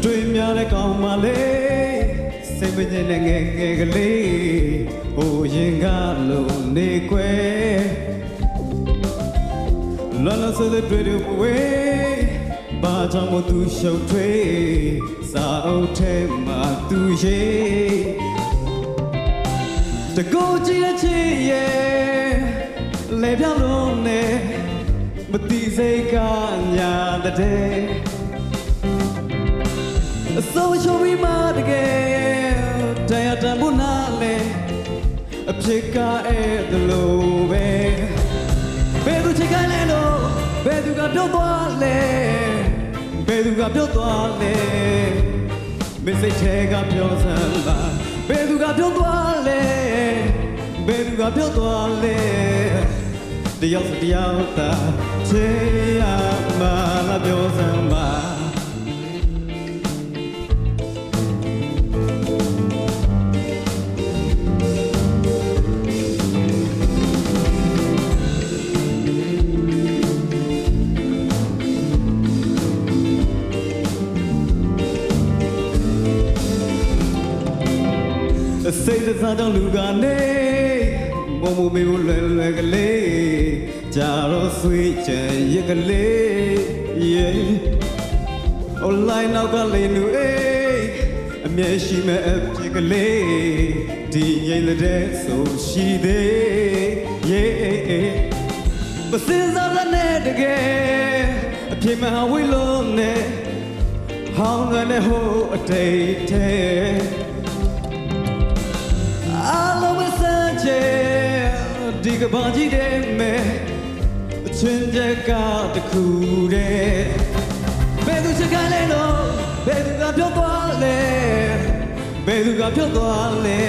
လည်းကောင်းပါလေစိတ်မငြိမ်တဲ့ငယ်ငယ်ကလေးဟိုရင်ကလို့နေကွယ်လောလောဆယ်တွေ့တွေ့ဝေးဘာကြောင့်မသူရှုပ်ထွေးစာအုပ်ထဲမှာသူရေးတကူကြည့်တဲ့ချစ်ရဲ့လေပြောင်းလို့နေမတိစိတ်ကညာတဲ့ အစိုးရှုံးပြီးမှတကယ်တရားတန်ဖို့နားလဲအဖြစ်ကအဲ့ဒါလိုပဲဘယ်သူချစ်ခိုင်းလဲလို့ဘယ်သူကပြုတ်သွားလဲဘယ်သူကပြုတ်သွားလဲမစိတ်ထဲကပြောစမ်းပါဘယ်သူကပြုတ်သွားလဲဘယ်သူကပြုတ်သွားလဲတယောက်စတယောက်သာချေရမှာလာပြောစမ်းပါ စိတ်စားတော့လူကနေမုံမမေကိုလွယ်လွယ်ကလေးကြာတော့ဆွေးချင်ရကလေး yeah online နောက်ကလေးလူအေးအမြဲရှိမဲ့အဖြစ်ကလေးဒီငိမ့်တဲ့ဆိုရှိသေး yeah မစင်စားတဲ့နဲ့တကယ်အဖြစ်မှဝိလုံးနဲ့ဟောင်းတဲ့ဟိုအတိတ်တဲ့ စမ်းချေဒီကဘာကြီးတဲ့မဲ့အချင်းချက်ကတခုတည်းဘယ်သူချက်ကလဲလို့ဘယ်သူကပြောသွားလဲဘယ်သူကပြောသွားလဲ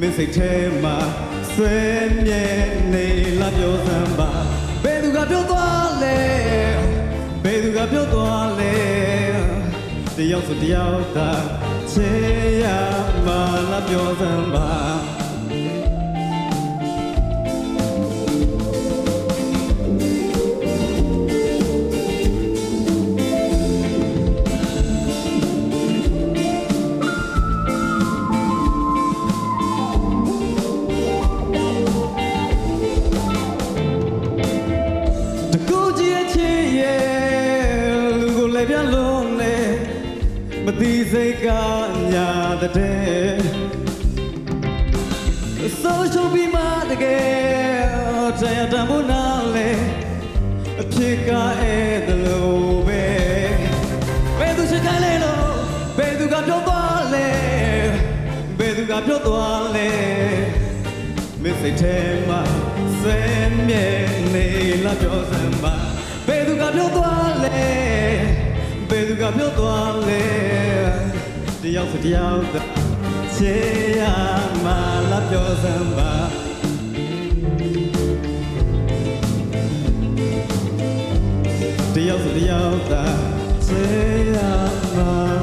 မင်းစိတ်ထဲမှာဆွေးမြဲနေလာပြောစမ်းပါဘယ်သူကပြောသွားလဲဘယ်သူကပြောသွားလဲတယောက်ဆိုတယောက်သာချေရမလာပြောစမ်းပါ မသိစိတ်ကညာတဲ့ဆိုရှုံးပြီးမှတကယ်တရားတန်ဖို့နားလေအဖြစ်ကအဲ့ဒါလိုပဲဘယ်သူချစ်ခိုင်းလဲလို့ဘယ်သူကပြောသွားလဲဘယ်သူကပြောသွားလဲမစ်စိတ်ထဲမှာစဲမြဲနေလာပြောစမ်းပါဘယ်သူကပြောသွားလဲဘယ်သူကပြောသွားလဲတ ယောက်စတယောက်သာချေရမလာပြောစမ်းပါတယောက်စတယောက်သာချေရမလာပြောစမ်းပါ